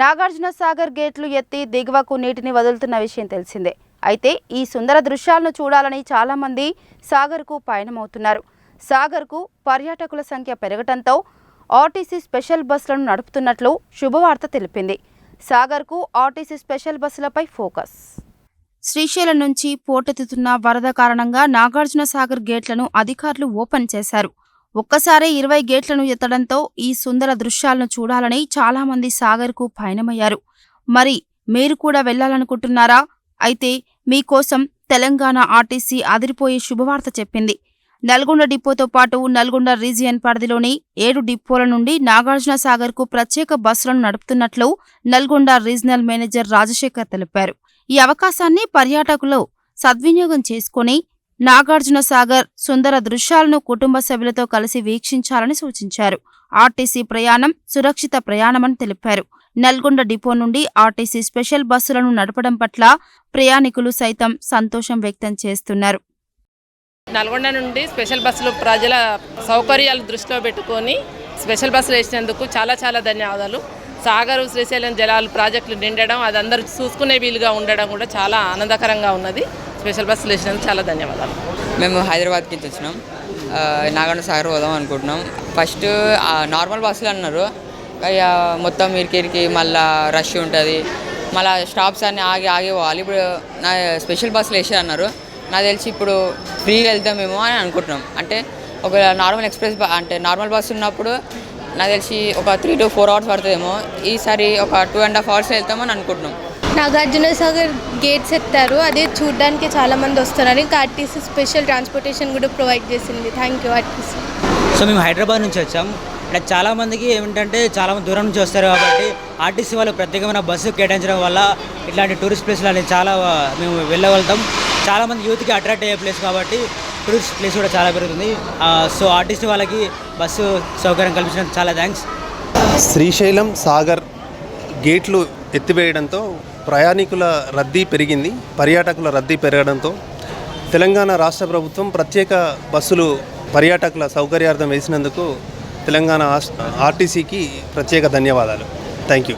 నాగార్జున సాగర్ గేట్లు ఎత్తి దిగువకు నీటిని వదులుతున్న విషయం తెలిసిందే. అయితే ఈ సుందర దృశ్యాలను చూడాలని చాలామంది సాగర్కు పయనమవుతున్నారు. సాగర్కు పర్యాటకుల సంఖ్య పెరగటంతో ఆర్టీసీ స్పెషల్ బస్సులను నడుపుతున్నట్లు శుభవార్త తెలిపింది. సాగర్కు ఆర్టీసీ స్పెషల్ బస్సులపై ఫోకస్. శ్రీశైలం నుంచి పోటెత్తుతున్న వరద కారణంగా నాగార్జున సాగర్ గేట్లను అధికారులు ఓపెన్ చేశారు. ఒక్కసారే ఇరవై గేట్లను ఎత్తడంతో ఈ సుందర దృశ్యాలను చూడాలని చాలామంది సాగర్కు పయనమయ్యారు. మరి మీరు కూడా వెళ్ళాలనుకుంటున్నారా అయితే మీకోసం తెలంగాణ ఆర్టీసీ అదిరిపోయే శుభవార్త చెప్పింది. నల్గొండ డిపోతో పాటు నల్గొండ రీజియన్ పరిధిలోని ఏడు డిపోల నుండి నాగార్జున సాగర్కు ప్రత్యేక బస్సులను నడుపుతున్నట్లు నల్గొండ రీజనల్ మేనేజర్ రాజశేఖర్ తెలిపారు. ఈ అవకాశాన్ని పర్యాటకులు సద్వినియోగం చేసుకుని నాగార్జున సాగర్ సుందర దృశ్యాలను కుటుంబ సభ్యులతో కలిసి వీక్షించాలని సూచించారు. ఆర్టీసీ ప్రయాణం సురక్షిత ప్రయాణమని తెలిపారు. నల్గొండ డిపో నుండి ఆర్టీసీ స్పెషల్ బస్సులను నడపడం పట్ల ప్రయాణికులు సైతం సంతోషం వ్యక్తం చేస్తున్నారు. నల్గొండ నుండి స్పెషల్ బస్సులు ప్రజల సౌకర్యాలు దృష్టిలో పెట్టుకొని స్పెషల్ బస్సులు వేసినందుకు చాలా చాలా ధన్యవాదాలు. సాగర్ శ్రీశైలం జలాలు ప్రాజెక్టులు నిండడం అది అందరూ చూసుకునే వీలుగా ఉండడం కూడా చాలా ఆనందకరంగా ఉన్నది. స్పెషల్ బస్సులు వేసినందుకు చాలా ధన్యవాదాలు. మేము హైదరాబాద్కి నుంచి వచ్చినాం నాగార్జున సాగర్ పోదాం అనుకుంటున్నాం. ఫస్ట్ నార్మల్ బస్సులు అన్నారు. ఇక మొత్తం ఇరికిరికి మళ్ళా రష్ ఉంటుంది. మళ్ళా స్టాప్స్ అన్నీ ఆగి ఆగి పోవాలి. ఇప్పుడు నా స్పెషల్ బస్సులు వేసి అన్నారు. నాకు తెలిసి ఇప్పుడు ఫ్రీగా వెళ్తామేమో అని అనుకుంటున్నాం. అంటే ఒక నార్మల్ ఎక్స్ప్రెస్ అంటే నార్మల్ బస్సు ఉన్నప్పుడు నాకు తెలిసి ఒక త్రీ టు ఫోర్ అవర్స్ పడుతుందేమో. ఈసారి ఒక టూ అండ్ హాఫ్ అవర్స్ వెళ్తామని అనుకుంటున్నాం. నాగార్జున సాగర్ గేట్స్ ఎత్తారు అదే చూడడానికి చాలా మంది వస్తున్నారు. ఇంకా ఆర్టీసీ స్పెషల్ ట్రాన్స్పోర్టేషన్ కూడా ప్రొవైడ్ చేసింది. Thank you RTC. సో మేము హైదరాబాద్ నుంచి వచ్చాం. ఇక్కడ చాలామందికి ఏమిటంటే చాలా మంది దూరం నుంచి వస్తారు కాబట్టి ఆర్టీసీ వాళ్ళు ప్రత్యేకమైన బస్సు కేటాయించడం వల్ల ఇట్లాంటి టూరిస్ట్ ప్లేస్లు అనేవి చాలా మేము వెళ్ళగలుగుతాం. చాలామంది యూత్కి అట్రాక్ట్ అయ్యే ప్లేస్ కాబట్టి టూరిస్ట్ ప్లేస్ కూడా చాలా పెరుగుతుంది. సో ఆర్టీసీ వాళ్ళకి బస్సు సౌకర్యం కల్పించినందుకు చాలా థ్యాంక్స్. శ్రీశైలం సాగర్ గేట్లు ఎత్తివేయడంతో ప్రయాణికుల రద్దీ పెరిగింది పర్యాటకుల రద్దీ పెరగడంతో. తెలంగాణ రాష్ట్ర ప్రభుత్వం ప్రత్యేక బస్సులు పర్యాటకుల సౌకర్యార్థం వేసినందుకు తెలంగాణ ఆర్టీసీకి ప్రత్యేక ధన్యవాదాలు. Thank you